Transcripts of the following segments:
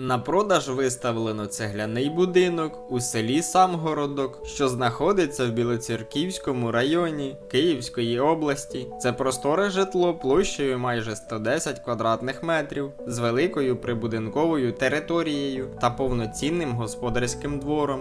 На продаж виставлено цегляний будинок у селі Самгородок, що знаходиться в Білоцерківському районі Київської області. Це просторе житло площею майже 110 квадратних метрів з великою прибудинковою територією та повноцінним господарським двором.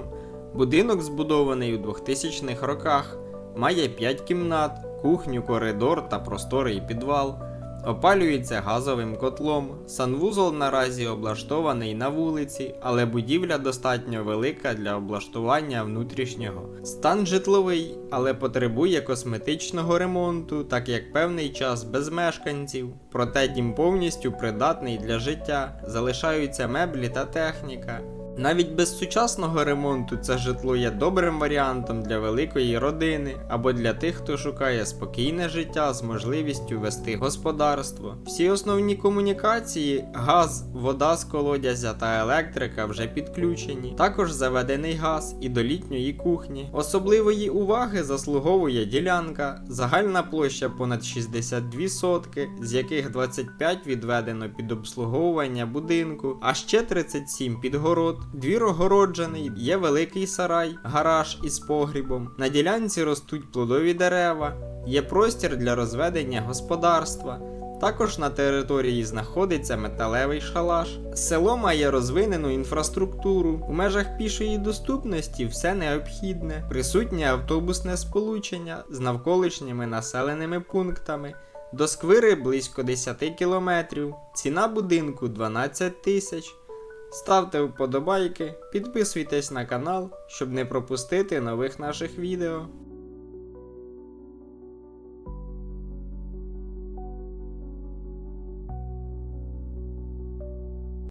Будинок збудований у 2000-х роках, має 5 кімнат, кухню, коридор та просторий підвал. Опалюється газовим котлом. Санвузол наразі облаштований на вулиці, але будівля достатньо велика для облаштування внутрішнього. Стан житловий, але потребує косметичного ремонту, так як певний час без мешканців. Проте дім повністю придатний для життя, залишаються меблі та техніка. Навіть без сучасного ремонту це житло є добрим варіантом для великої родини або для тих, хто шукає спокійне життя з можливістю вести господарство. Всі основні комунікації, газ, вода з колодязя та електрика вже підключені. Також заведений газ і до літньої кухні. Особливої уваги заслуговує ділянка, загальна площа понад 62 сотки, з яких 25 відведено під обслуговування будинку, а ще 37 під город. Двір огороджений, є великий сарай, гараж із погрібом. На ділянці ростуть плодові дерева, є простір для розведення господарства. Також на території знаходиться металевий шалаш. Село має розвинену інфраструктуру. У межах пішої доступності все необхідне, присутнє автобусне сполучення з навколишніми населеними пунктами. До сквири близько 10 кілометрів. Ціна будинку 12 тисяч. Ставте вподобайки, підписуйтесь на канал, щоб не пропустити нових наших відео.